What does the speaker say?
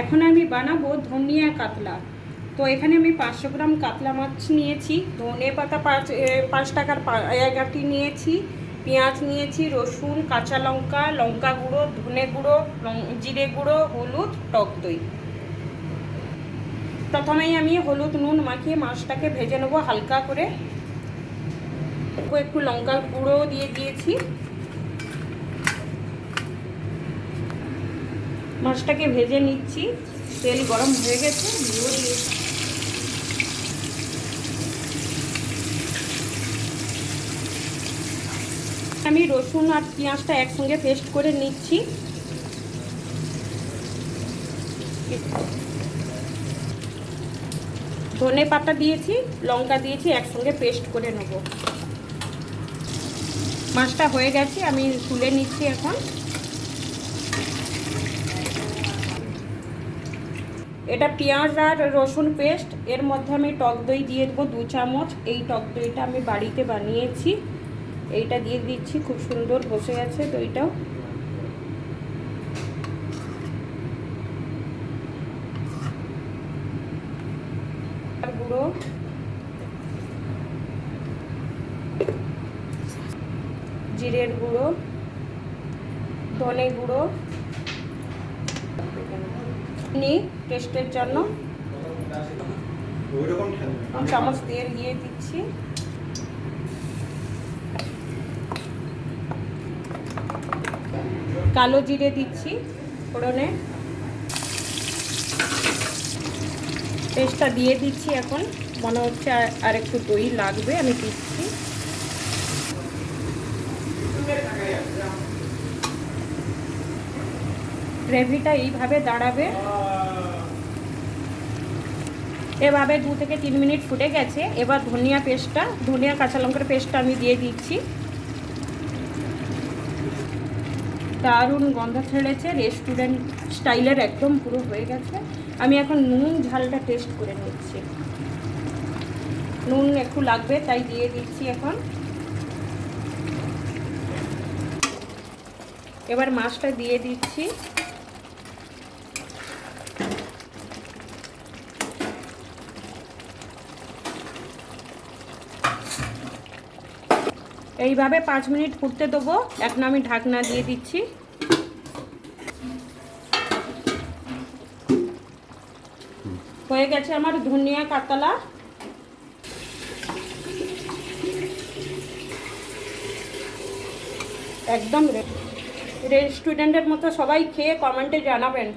এখন আমি বানাবো ধনিয়া কাতলা। তো এখানে আমি পাঁচশো গ্রাম কাতলা মাছ নিয়েছি, ধনে পাতা পাঁচ পাঁচ টাকার আটি নিয়েছি, পেঁয়াজ নিয়েছি, রসুন, কাঁচা লঙ্কা লঙ্কা গুঁড়ো, ধনে গুঁড়ো জিরে গুঁড়ো, হলুদ, টক দই। প্রথমেই আমি হলুদ নুন মাখিয়ে মাছটাকে ভেজে নেব হালকা করে। একটু লঙ্কা গুঁড়ো দিয়ে দিয়েছি। মাছটাকে ভেজে নিচ্ছি। তেল গরম হয়ে গেছে। আমি রসুন আর পেঁয়াজটা একসঙ্গে পেস্ট করে নিচ্ছি। ধনে পাতা দিয়েছি, লঙ্কা দিয়েছি, একসঙ্গে পেস্ট করে নেব। মাছটা হয়ে গেছে, আমি তুলে নিচ্ছি এখন। এটা পেঁয়াজ আর রসুন পেস্ট। এর মধ্যে আমি টক দই দিয়ে দেবো দু চামচ। এই টক দইটা আমি বাড়িতে বানিয়েছি। এইটা দিয়ে দিচ্ছি, খুব সুন্দর বসে গেছে দইটাও। গুঁড়ো। জিরের গুঁড়ো। ধনে গুঁড়ো। চিনি টেস্টের জন্য চামচ তেল দিয়ে দিচ্ছি। কালো জিরে দিচ্ছি ফোড়নে। পেস্টটা দিয়ে দিচ্ছি এখন। মনে হচ্ছে আর একটু দই লাগবে, আমি দিচ্ছি। গ্রেভিটা এইভাবে দাঁড়াবে। এভাবে দু থেকে তিন মিনিট ফুটে গেছে। এবার ধনিয়া পেস্টটা, ধনিয়া কাঁচা লঙ্কার পেস্টটা আমি দিয়ে দিচ্ছি। দারুণ গন্ধ ছেড়েছে, রেস্টুরেন্ট স্টাইলের একদম পুরো হয়ে গেছে। আমি এখন নুন ঝালটা টেস্ট করে নিচ্ছি। নুন একটু লাগবে, তাই দিয়ে দিচ্ছি এখন। এবার মাছটা দিয়ে দিচ্ছি। এইভাবে পাঁচ মিনিট ফুটতে দেবো। এখন আমি ঢাকনা দিয়ে দিচ্ছি। হয়ে গেছে আমার ধনিয়া কাতলা। একদম রেস্টুরেন্টের মতো সবাই খেয়ে কমেন্টে জানাবেন।